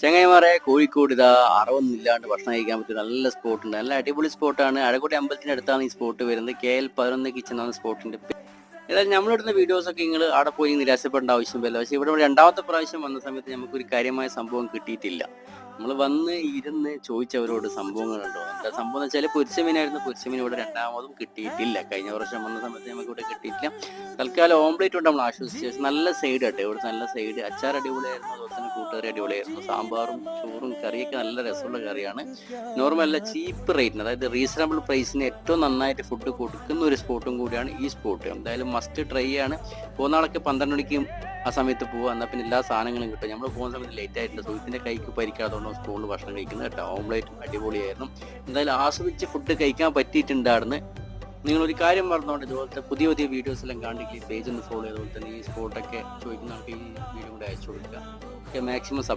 ചങ്ങായിമാരെ കോഴിക്കോട് ഇതാ അറവൊന്നും ഇല്ലാണ്ട് ഭക്ഷണം കഴിക്കാൻ പറ്റിയ നല്ല സ്പോട്ട് ഉണ്ട്. നല്ല അടിപൊളി സ്പോട്ടാണ് അഴകോട്ടി അമ്പലത്തിന്റെ അടുത്താണ് ഈ സ്പോട്ട് വരുന്നത്. കെ എൽ പതിനൊന്ന് കിച്ചൺ എന്ന സ്പോട്ടിന്റെ. ഏതായാലും നമ്മളിടുന്ന വീഡിയോസ് ഒക്കെ നിങ്ങൾ അവിടെ പോയി നിരാശപ്പെടേണ്ട ആവശ്യമില്ല പക്ഷേ ഇവിടെ രണ്ടാമത്തെ പ്രാവശ്യം വന്ന സമയത്ത് നമുക്കൊരു കാര്യമായ സംഭവം കിട്ടിയിട്ടില്ല. നമ്മൾ വന്ന് ഇരുന്ന് ചോദിച്ചവരോട് സംഭവങ്ങളുണ്ടോ എന്താ സംഭവം എന്ന് വെച്ചാൽ പൊരിച്ചമീനായിരുന്നു. പൊരിച്ചമീൻ ഇവിടെ രണ്ടാമതും കിട്ടിയിട്ടില്ല. കഴിഞ്ഞ വർഷം വന്ന സമയത്ത് നമുക്ക് ഇവിടെ കിട്ടിയിട്ടില്ല. തൽക്കാലം ഓംപ്ലേറ്റ് കൊണ്ട് നമ്മൾ ആശ്വസിച്ച് നല്ല സൈഡ് കേട്ടോ ഇവിടെ നല്ല സൈഡ് അച്ചാർ അടിപൊളിയായിരുന്നു. അതുപോലെ തന്നെ കൂട്ടുകറി അടിപൊളിയായിരുന്നു. സാമ്പാറും ചോറും കറിയൊക്കെ നല്ല രസമുള്ള കറിയാണ്. നോർമൽ അല്ല ചീപ്പ് റേറ്റിന് അതായത് റീസണബിൾ പ്രൈസിന് ഏറ്റവും നന്നായിട്ട് ഫുഡ് കൊടുക്കുന്ന ഒരു സ്പോട്ടും കൂടിയാണ് ഈ സ്പോട്ട് എന്തായാലും മസ്റ്റ് ട്രൈ ആണ്. പോകുന്ന പന്ത്രണ്ട് മണിക്ക് ആ സമയത്ത് പോവുക എന്നാൽ പിന്നെ എല്ലാ സാധനങ്ങളും കിട്ടും. നമ്മൾ പോകുന്ന സമയത്ത് ലേറ്റ് ആയിട്ടുണ്ട് സുഹൃത്തിന്റെ കൈക്ക് പരിക്കാത്തതുകൊണ്ട് സ്കൂളിൽ ഭക്ഷണം കഴിക്കുന്നത് കേട്ടോ. ഓംലേറ്റും അടിപൊളിയായിരുന്നു. എന്തായാലും ആസ്വദിച്ച് ഫുഡ് കഴിക്കാൻ പറ്റിയിട്ടുണ്ടായിരുന്നു. നിങ്ങളൊരു കാര്യം പറഞ്ഞുകൊണ്ട് ഇതുപോലത്തെ പുതിയ പുതിയ വീഡിയോസ് എല്ലാം കാണിക്കുക പേജ് ഒന്ന് ഫോളോ ചെയ്തുപോലെ തന്നെ ഈ സ്പോട്ടൊക്കെ ചോദിക്കുന്ന ആൾക്ക് ഈ വീഡിയോ കൂടെ അയച്ചു കൊടുക്കുക. Maximum support